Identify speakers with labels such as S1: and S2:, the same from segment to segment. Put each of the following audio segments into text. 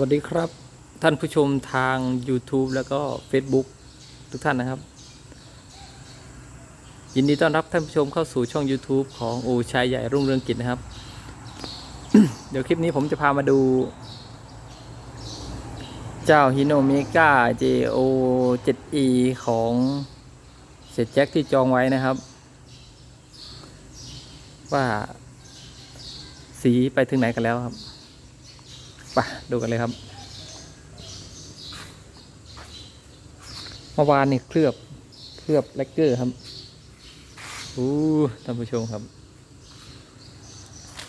S1: วัสดีครับ ท่านผู้ชมทาง YouTube แล้วก็ Facebook ทุกท่านนะครับ ยินดีต้อนรับท่านผู้ชมเข้าสู่ช่อง YouTube ของโอชายใหญ่รุ่งเรืองกิจนะครับ เดี๋ยวคลิปนี้ผมจะพามาดู เจ้าฮิโนเมกา JO 7E ของเสร็จแจ็คที่จองไว้นะครับ ว่าสีไปถึงไหนกันแล้วครับ ไปดูกันเลยครับ เมื่อวานนี่เคลือบเคลือบแลกเกอร์ครับอู้ท่านผู้ชมครับ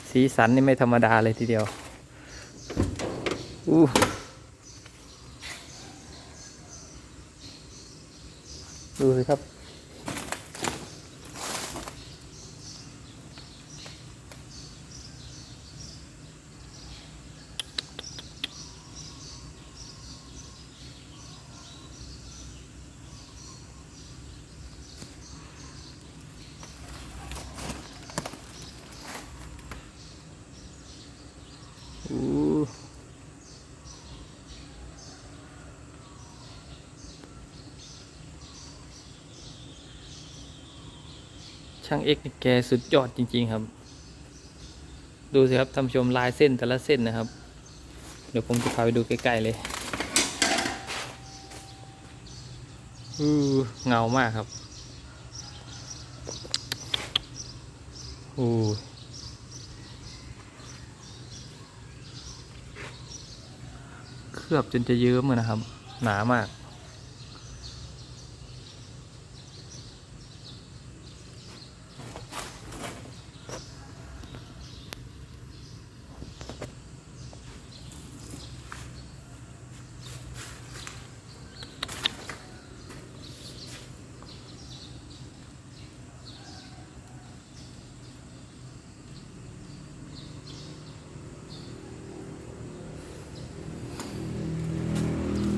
S1: สีสันนี่ไม่ธรรมดาเลยทีเดียวอู้ดูสิครับ ช่างเอ็กซ์แกสุดยอดจริง ๆ ครับ ดูสิครับท่านผู้ชมลายเส้นแต่ละเส้นนะครับ เดี๋ยวผมจะพาไปดูใกล้ ๆ เลยอือเงามากครับอู้ เค ลือบจนจะเยิ้มเลยนะครับ หนามาก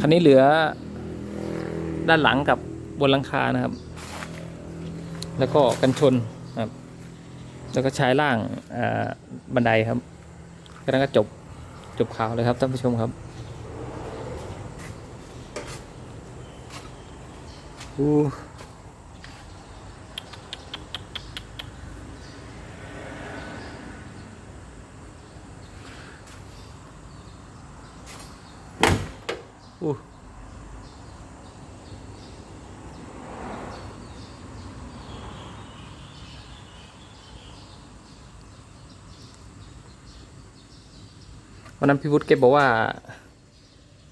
S1: คันนี้เหลือด้านหลังกับบนหลังคานะครับ แล้วก็กันชนครับ แล้วก็ใช้ล่างบันไดครับแล้วก็จบจบข่าวเลยครับท่านผู้ชมครับอู้ อู้วันนั้นพี่วุฒิแกบอกว่า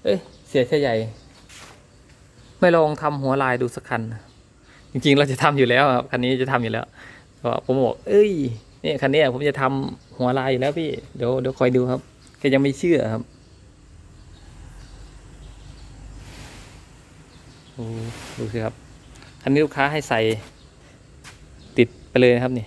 S1: เอ้ย เสียชายใหญ่ ไม่ลองทำหัวลายดูสักคัน จริงๆ เราจะทำอยู่แล้วครับคันนี้จะทำอยู่แล้วก็ผมบอก เอ้ย เนี่ยคันนี้ผมจะทำหัวลายอยู่แล้วพี่ เดี๋ยวเดี๋ยวคอยดูครับแกยังไม่เชื่อครับ โอ้ดูสิครับคันนี้ลูกค้าให้ใส่ติดไปเลยนะครับนี่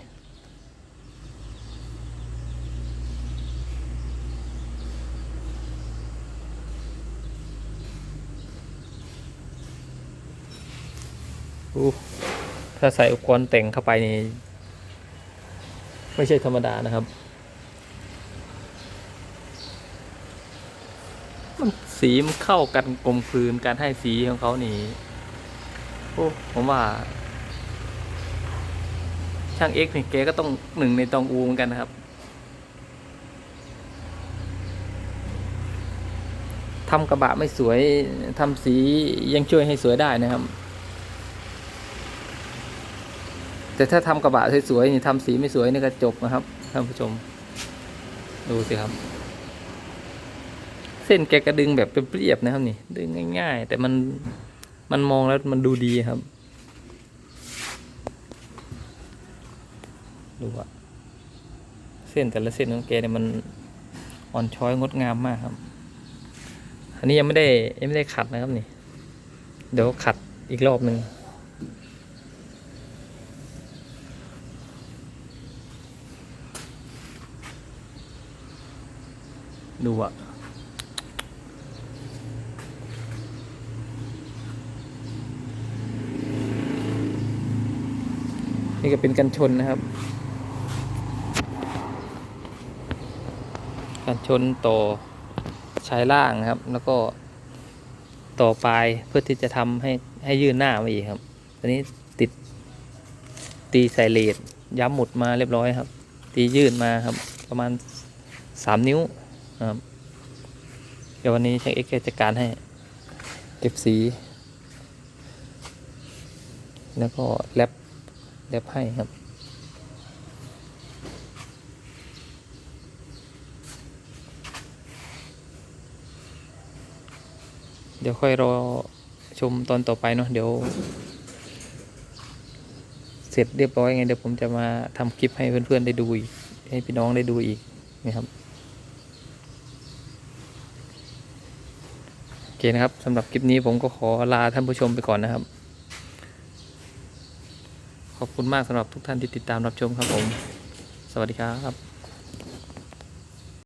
S1: อู้ถ้าใส่อุปกรณ์แต่งเข้าไปนี่ไม่ใช่ธรรมดานะครับ มันสีมันเข้ากันกลมกลืนการให้สีของเขานี่โอ้ผมว่า ช่างเอ็กซ์นี่แกก็ต้องหนึ่งในตองอูเหมือนกันนะครับทำกระบะไม่สวยทำสียังช่วยให้สวยได้นะครับ แต่ถ้าทำกระบะสวยๆนี่ทำสีไม่สวยนี่ก็จบนะครับท่านผู้ชม ดูสิครับ เส้นแกกระดึงแบบเป็นเปรียบนะครับนี่ ดึงง่าย ๆ แต่มันมันมองแล้วมันดูดีครับ ดูอะเส้นแต่ละเส้นของแกเนี่ยมันอ่อนช้อยงดงามมากครับ อันนี้ยังไม่ได้ยังไม่ได้ขัดนะครับนี่ เดี๋ยวขัดอีกรอบหนึ่งดูอะ นี่ก็เป็นกันชนนะครับ กันชนต่อชายล่างนะครับ แล้วก็ต่อปลายเพื่อที่จะทำให้ให้ยื่นหน้ามาอีกครับตอนนี้ติดตีใส่เลดย้ำหมุดมาเรียบร้อยครับ ตียื่นมาครับ ประมาณสามนิ้วครับเดี๋ยววันนี้ช่างเอ็กซ์จะจัดการให้เก็บสี แล้วก็แรป แรปให้ครับ เดี๋ยวค่อยรอชมตอนต่อไปเนาะเดี๋ยว เสร็จเรียบร้อยไงเดี๋ยวผมจะมาทำคลิปให้เพื่อนๆได้ดูอีก ให้พี่น้องได้ดูอีกนะครับโอเคนะครับสำหรับคลิปนี้ผมก็ขอลาท่านผู้ชมไปก่อนนะครับ ขอบคุณมากสำหรับทุกท่านที่ติดตามรับชมครับผม สวัสดีครับ